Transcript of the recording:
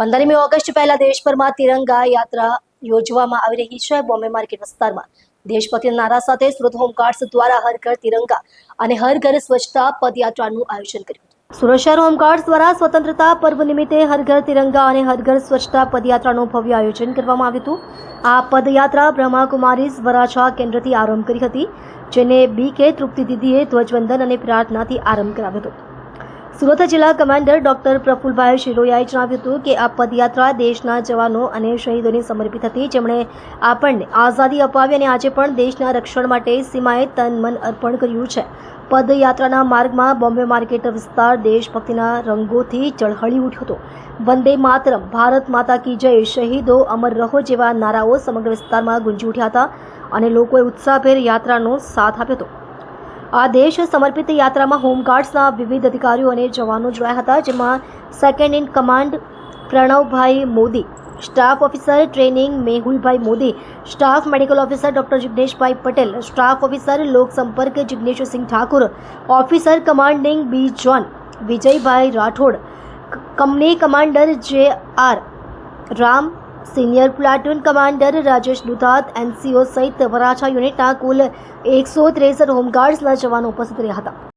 પંદરમી ઓગસ્ટ પહેલા દેશભરમાં તિરંગા યાત્રા યોજવામાં આવી રહી છે. બોમ્બે માર્કેટ વિસ્તારમાં દેશભક્તિના નારા સાથે સુરત હોમગાર્ડ્સ દ્વારા હર ઘર તિરંગા અને હર ઘર સ્વચ્છતા પદયાત્રાનું આયોજન કર્યું. સુરત શહેર હોમગાર્ડ્સ દ્વારા સ્વતંત્રતા પર્વ નિમિત્તે હર ઘર તિરંગા અને હર ઘર સ્વચ્છતા પદયાત્રાનું ભવ્ય આયોજન કરવામાં આવ્યું હતું. આ પદયાત્રા બ્રહ્માકુમારી વરાછા કેન્દ્રથી આરંભ કરી હતી, જેને બી કે તૃપ્તિ દીદીએ ધ્વજવંદન અને પ્રાર્થનાથી આરંભ કરાવ્યો હતો. સુરત જિલ્લા કમાન્ડર ડોક્ટર પ્રફુલભાઈ શિરોયાએ જણાવ્યું હતું કે આ પદયાત્રા દેશના જવાનો અને શહીદોને સમર્પિત હતી. જેમણે આપણને આઝાદી અપાવી અને આજે પણ દેશના રક્ષણ માટે સીમાએ તન મન અર્પણ કર્યું છે. પદયાત્રાના માર્ગમાં બોમ્બે માર્કેટ વિસ્તાર દેશભક્તિના રંગોથી ચળહળી ઉઠ્યો હતો. વંદે માતરમ, ભારત માતા કી જય, શહીદો અમર રહો જેવા નારાઓ સમગ્ર વિસ્તારમાં ગુંજી ઉઠ્યા હતા અને લોકોએ ઉત્સાહભેર યાત્રાનો સાથ આપ્યો હતો. આ દેશ સમર્પિત યાત્રામાં હોમગાર્ડ્સના વિવિધ અધિકારીઓ અને જવાનો જોડાયા હતા, જેમાં second in command Pranavbhai Modi staff officer training Mehulbhai Modi staff medical officer doctor Jigneshbhai Patel staff officer લોકસંપર્ક Jigneshsinh Thakur officer commanding B zone Vijaybhai Rathod company commander J R Ram senior platoon commander Rajesh Dudhat NCO સહિત વરાછા યુનિટના કુલ એકસો ત્રેસઠ હોમગાર્ડ્સના જવાનો ઉપસ્થિત રહ્યા હતા